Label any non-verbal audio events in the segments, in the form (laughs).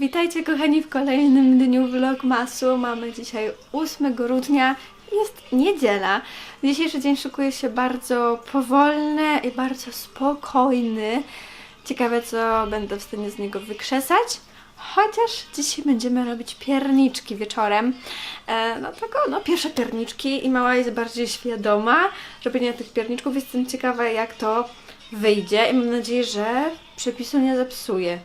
Witajcie kochani w kolejnym dniu vlogmasu. Mamy dzisiaj 8 grudnia. Jest niedziela. Dzisiejszy dzień szykuje się bardzo powolny i bardzo spokojny. Ciekawe co będę w stanie z niego wykrzesać. Chociaż dzisiaj będziemy robić pierniczki wieczorem. E, no tego, no pierwsze pierniczki i mała jest bardziej świadoma robienia tych pierniczków. Jestem ciekawa jak to wyjdzie i mam nadzieję, że przepisu nie zepsuję.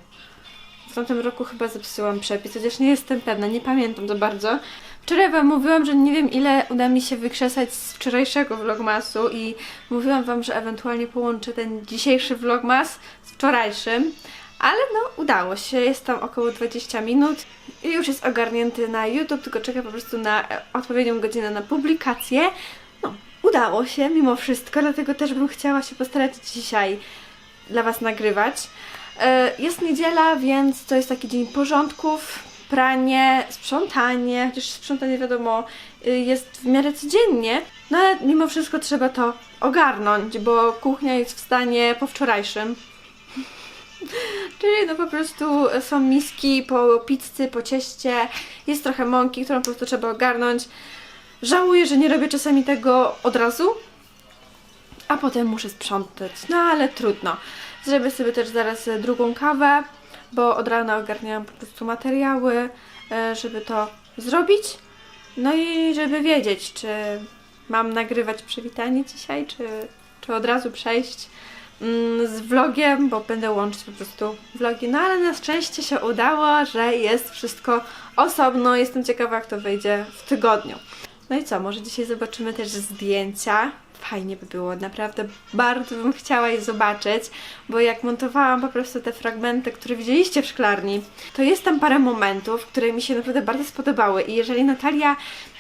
W tamtym roku chyba zepsułam przepis, chociaż nie jestem pewna, nie pamiętam za bardzo. Wczoraj Wam mówiłam, że nie wiem ile uda mi się wykrzesać z wczorajszego vlogmasu i mówiłam Wam, że ewentualnie połączę ten dzisiejszy vlogmas z wczorajszym. Ale no, udało się, jest tam około 20 minut i już jest ogarnięty na YouTube, tylko czeka po prostu na odpowiednią godzinę na publikację. No, udało się mimo wszystko, dlatego też bym chciała się postarać dzisiaj dla Was nagrywać. E, Jest niedziela, więc to jest taki dzień porządków, pranie, sprzątanie, chociaż sprzątanie wiadomo y, jest w miarę codziennie, no ale mimo wszystko trzeba to ogarnąć, bo kuchnia jest w stanie po wczorajszym. (laughs) Czyli no po prostu są miski po pizzy, po cieście, jest trochę mąki, którą po prostu trzeba ogarnąć. Żałuję, że nie robię czasami tego od razu, a potem muszę sprzątać. No ale trudno. Zrobię sobie też zaraz e, drugą kawę, bo od rana ogarniałam po prostu materiały, e, żeby to zrobić. No i żeby wiedzieć, czy mam nagrywać przywitanie dzisiaj, czy, czy od razu przejść mm, z vlogiem, bo będę łączyć po prostu vlogi. No ale na szczęście się udało, że jest wszystko osobno. Jestem ciekawa, jak to wyjdzie w tygodniu. No i co, może dzisiaj zobaczymy też zdjęcia. Fajnie by było, naprawdę bardzo bym chciała je zobaczyć, bo jak montowałam po prostu te fragmenty, które widzieliście w szklarni, to jest tam parę momentów, które mi się naprawdę bardzo spodobały i jeżeli Natalia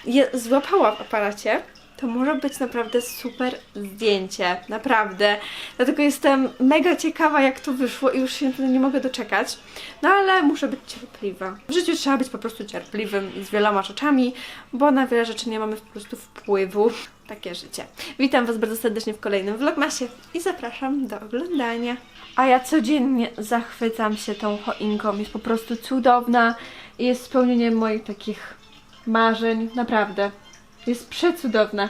je złapała w aparacie, to może być naprawdę super zdjęcie, naprawdę. Dlatego jestem mega ciekawa, jak to wyszło i już się nie mogę doczekać. No ale muszę być cierpliwa. W życiu trzeba być po prostu cierpliwym z wieloma rzeczami, bo na wiele rzeczy nie mamy po prostu wpływu. Takie życie. Witam Was bardzo serdecznie w kolejnym vlogmasie i zapraszam do oglądania. A ja codziennie zachwycam się tą choinką. Jest po prostu cudowna i jest spełnieniem moich takich marzeń. Naprawdę. Jest przecudowna.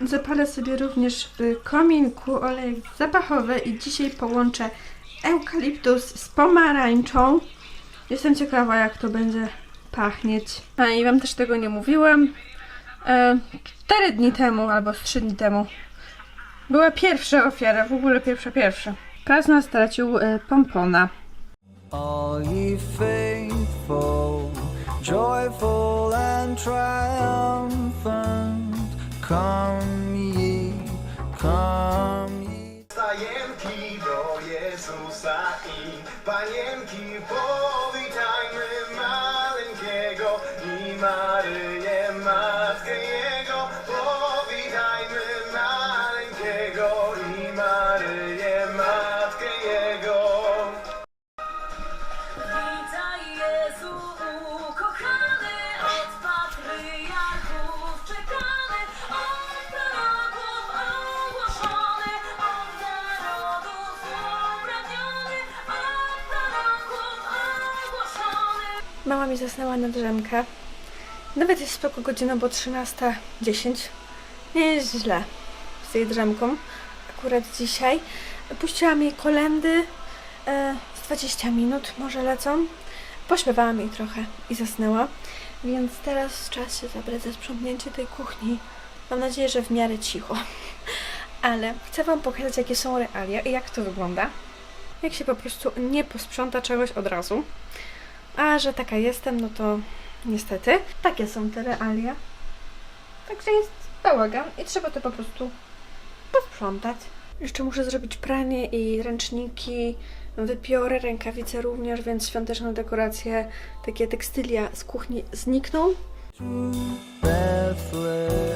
Zapalę sobie również w kominku olejek zapachowy i dzisiaj połączę eukaliptus z pomarańczą. Jestem ciekawa, jak to będzie pachnieć. A i Wam też tego nie mówiłam. E, cztery dni temu, albo z trzy dni temu, była pierwsza ofiara, w ogóle pierwsza, pierwsza. Kazna stracił e, pompona. All ye faithful, joyful and triumphant, come ye, come ye. Stajenki do Jezusa i panienki powitajmy Mama mi zasnęła na drzemkę. Nawet jest spoko godzina, bo 13.10. Nie jest źle z tej drzemką. Akurat dzisiaj. Puściłam jej kolendy. E, z 20 minut może lecą. Pośpiewałam jej trochę i zasnęła. Więc teraz czas się zabrać za sprzątnięcie tej kuchni. Mam nadzieję, że w miarę cicho. (laughs) Ale chcę Wam pokazać, jakie są realia i jak to wygląda. Jak się po prostu nie posprząta czegoś od razu. A że taka jestem, no to niestety. Takie są te realia. Także jest bałagan i trzeba to po prostu posprzątać. Jeszcze muszę zrobić pranie i ręczniki, wypiory, rękawice również, więc świąteczne dekoracje, takie tekstylia z kuchni znikną. Bethlehem.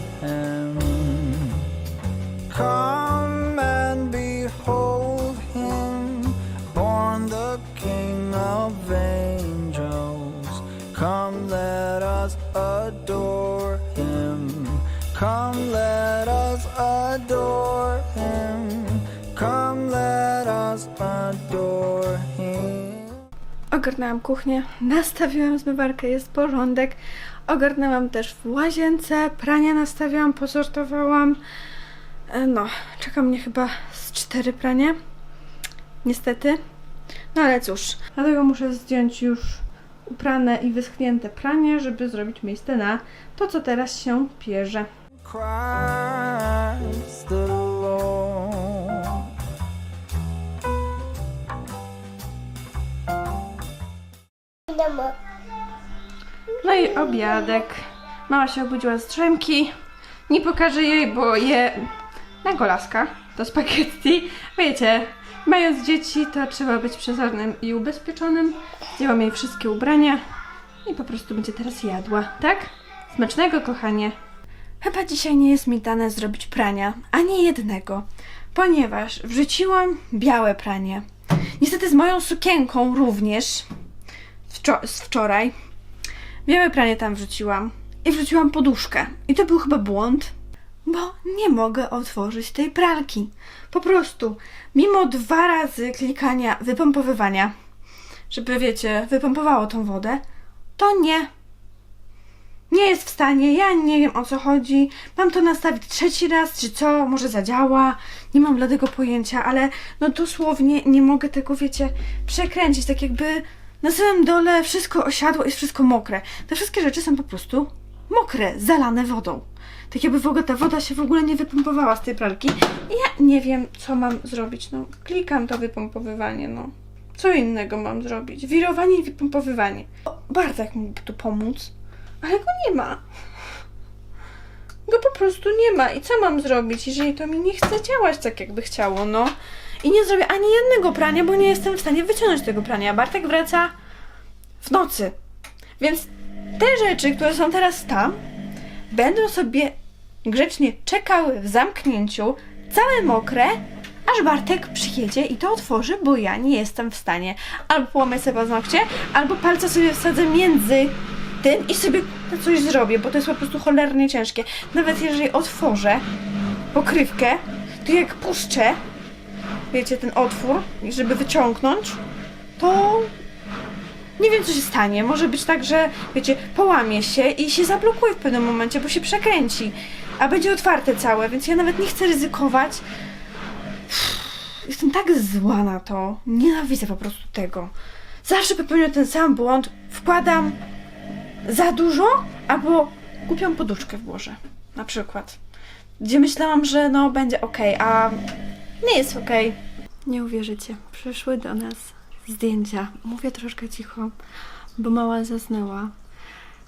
Ogarnęłam kuchnię, (laughs) nastawiłam zmywarkę, jest porządek. Ogarnęłam też w łazience, pranie nastawiłam, posortowałam. E, No, czeka mnie chyba z cztery pranie. Niestety. No ale cóż, dlatego muszę zdjąć już uprane i wyschnięte pranie, żeby zrobić miejsce na to, co teraz się pierze. Christ the Lord. No i obiadek. Mama się obudziła z drzemki. Nie pokażę jej, bo je na golaska do spaghetti. Wiecie, mając dzieci, to trzeba być przezornym i ubezpieczonym. Zdjęłam jej wszystkie ubrania i po prostu będzie teraz jadła, tak? Smacznego, kochanie. Chyba dzisiaj nie jest mi dane zrobić prania, ani jednego, ponieważ wrzuciłam białe pranie. Niestety z moją sukienką również z wczoraj. Białe pranie tam wrzuciłam i wrzuciłam poduszkę. I to był chyba błąd, bo nie mogę otworzyć tej pralki. Po prostu, mimo dwa razy klikania wypompowywania, żeby wiecie, wypompowało tą wodę, to nie. Nie jest w stanie, ja nie wiem o co chodzi. Mam to nastawić trzeci raz, czy co, może zadziała. Nie mam bladego pojęcia, ale no dosłownie nie mogę tego, wiecie, przekręcić. Tak jakby na samym dole wszystko osiadło, jest wszystko mokre. Te wszystkie rzeczy są po prostu mokre, zalane wodą. Tak jakby w ogóle ta woda się w ogóle nie wypompowała z tej pralki. Ja nie wiem, co mam zrobić. No, klikam to wypompowywanie, no. Co innego mam zrobić? Wirowanie i wypompowywanie. O, Bartek mógłby tu pomóc, ale go nie ma. Go po prostu nie ma. I co mam zrobić, jeżeli to mi nie chce działać tak, jakby chciało, no? I nie zrobię ani jednego prania, bo nie jestem w stanie wyciągnąć tego prania. Bartek wraca w nocy. Więc te rzeczy, które są teraz tam, będą sobie grzecznie czekały w zamknięciu, całe mokre, aż Bartek przyjedzie i to otworzy, bo ja nie jestem w stanie albo połamać sobie paznokcie, albo palca sobie wsadzę między tym i sobie coś zrobię, bo to jest po prostu cholernie ciężkie. Nawet jeżeli otworzę pokrywkę, to jak puszczę, wiecie, ten otwór, żeby wyciągnąć, to nie wiem, co się stanie. Może być tak, że, wiecie, połamie się i się zablokuje w pewnym momencie, bo się przekręci, a będzie otwarte całe, więc ja nawet nie chcę ryzykować. Jestem tak zła na to. Nienawidzę po prostu tego. Zawsze popełniam ten sam błąd. Wkładam za dużo, albo kupiłam poduszkę włożę. Na przykład. Gdzie myślałam, że no będzie ok, a nie jest ok. Nie uwierzycie, przyszły do nas zdjęcia. Mówię troszkę cicho, bo mała zasnęła.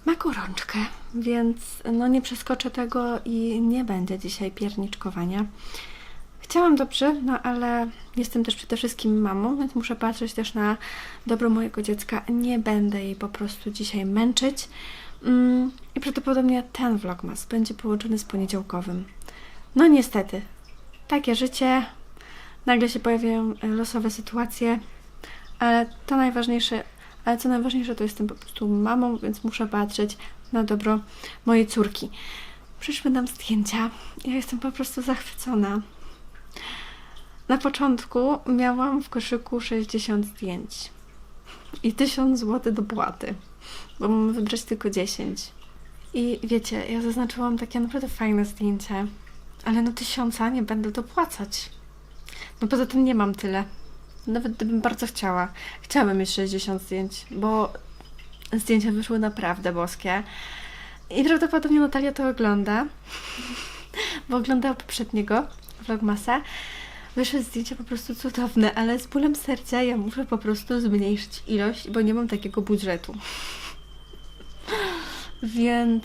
Ma gorączkę, więc no nie przeskoczę tego i nie będzie dzisiaj pierniczkowania. Chciałam dobrze, no ale jestem też przede wszystkim mamą, więc muszę patrzeć też na dobro mojego dziecka. Nie będę jej po prostu dzisiaj męczyć. Mm, I prawdopodobnie ten vlogmas będzie połączony z poniedziałkowym. No niestety, takie życie. Nagle się pojawiają e, losowe sytuacje, ale to najważniejsze, ale co najważniejsze, to jestem po prostu mamą, więc muszę patrzeć na dobro mojej córki. Przyszły nam zdjęcia. Ja jestem po prostu zachwycona. Na początku miałam w koszyku 60 zdjęć i 1000 zł do płaty, bo mamy wybrać tylko 10. I wiecie, ja zaznaczyłam takie naprawdę fajne zdjęcie, ale no tysiąca nie będę dopłacać. No poza tym nie mam tyle. Nawet gdybym bardzo chciała. Chciałabym mieć 60 zdjęć, bo zdjęcia wyszły naprawdę boskie. I prawdopodobnie Natalia to ogląda, (laughs) bo oglądała poprzedniego vlogmasa. Wyszły zdjęcia po prostu cudowne, ale z bólem serca ja muszę po prostu zmniejszyć ilość, bo nie mam takiego budżetu. (laughs) Więc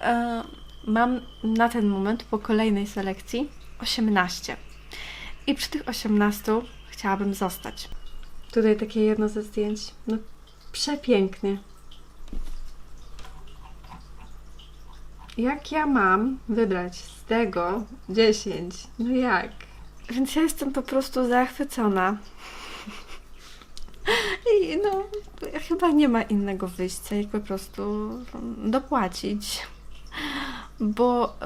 e, mam na ten moment po kolejnej selekcji 18. I przy tych 18 chciałabym zostać. Tutaj takie jedno ze zdjęć. No przepięknie. Jak ja mam wybrać z tego 10? No jak? Więc ja jestem po prostu zachwycona. (laughs) I no, chyba nie ma innego wyjścia, jak po prostu dopłacić. Bo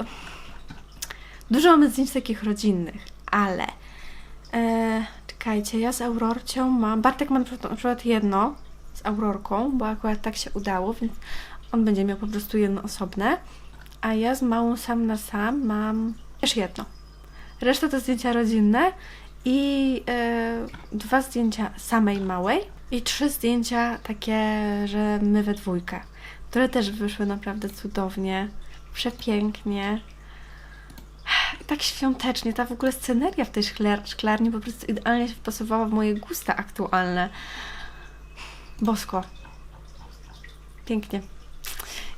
dużo mamy zdjęć takich rodzinnych, ale e, czekajcie, ja z Aurorcią mam, Bartek ma na przykład- jedno z Aurorką, bo akurat tak się udało, więc on będzie miał po prostu jedno osobne, a ja z małą sam na sam mam też jedno. Reszta to zdjęcia rodzinne i e, dwa zdjęcia samej małej i trzy zdjęcia takie, że my we dwójkę, które też wyszły naprawdę cudownie, przepięknie. Tak świątecznie, ta w ogóle sceneria w tej szklar- szklarni po prostu idealnie się wpasowała w moje gusta aktualne. Bosko. Pięknie.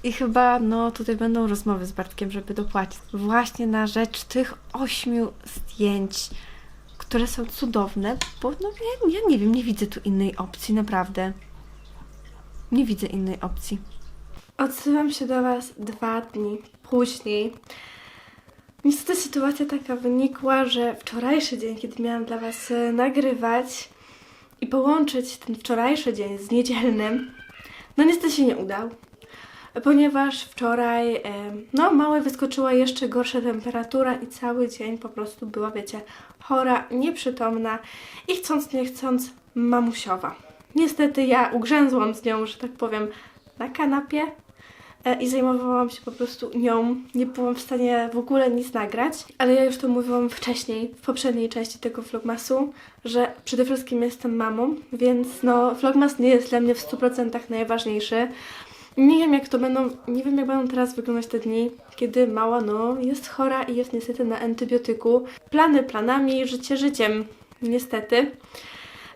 I chyba, no, tutaj będą rozmowy z Bartkiem, żeby dopłacić. Właśnie na rzecz tych ośmiu zdjęć, które są cudowne, bo no, ja, ja nie wiem, nie widzę tu innej opcji, naprawdę. Nie widzę innej opcji. Odzywam się do Was dwa dni później. Niestety sytuacja taka wynikła, że wczorajszy dzień, kiedy miałam dla Was e, nagrywać i połączyć ten wczorajszy dzień z niedzielnym, no niestety się nie udał. Ponieważ wczoraj, e, no małe wyskoczyła jeszcze gorsza temperatura i cały dzień po prostu była, wiecie, chora, nieprzytomna i chcąc nie chcąc mamusiowa. Niestety ja ugrzęzłam z nią, że tak powiem, na kanapie i zajmowałam się po prostu nią. Nie byłam w stanie w ogóle nic nagrać, ale ja już to mówiłam wcześniej, w poprzedniej części tego vlogmasu, że przede wszystkim jestem mamą, więc no vlogmas nie jest dla mnie w 100% najważniejszy. Nie wiem jak to będą, nie wiem jak będą teraz wyglądać te dni, kiedy mała no jest chora i jest niestety na antybiotyku. Plany planami, życie życiem, niestety.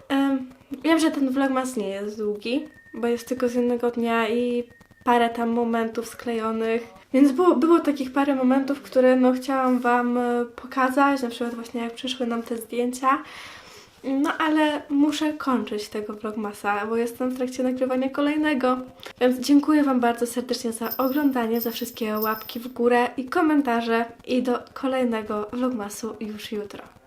Em, Wiem, że ten vlogmas nie jest długi, bo jest tylko z jednego dnia i parę tam momentów sklejonych. Więc było, było takich parę momentów, które no chciałam Wam e, pokazać, na przykład właśnie jak przyszły nam te zdjęcia. No ale muszę kończyć tego vlogmasa, bo jestem w trakcie nagrywania kolejnego. Więc dziękuję Wam bardzo serdecznie za oglądanie, za wszystkie łapki w górę i komentarze i do kolejnego vlogmasu już jutro.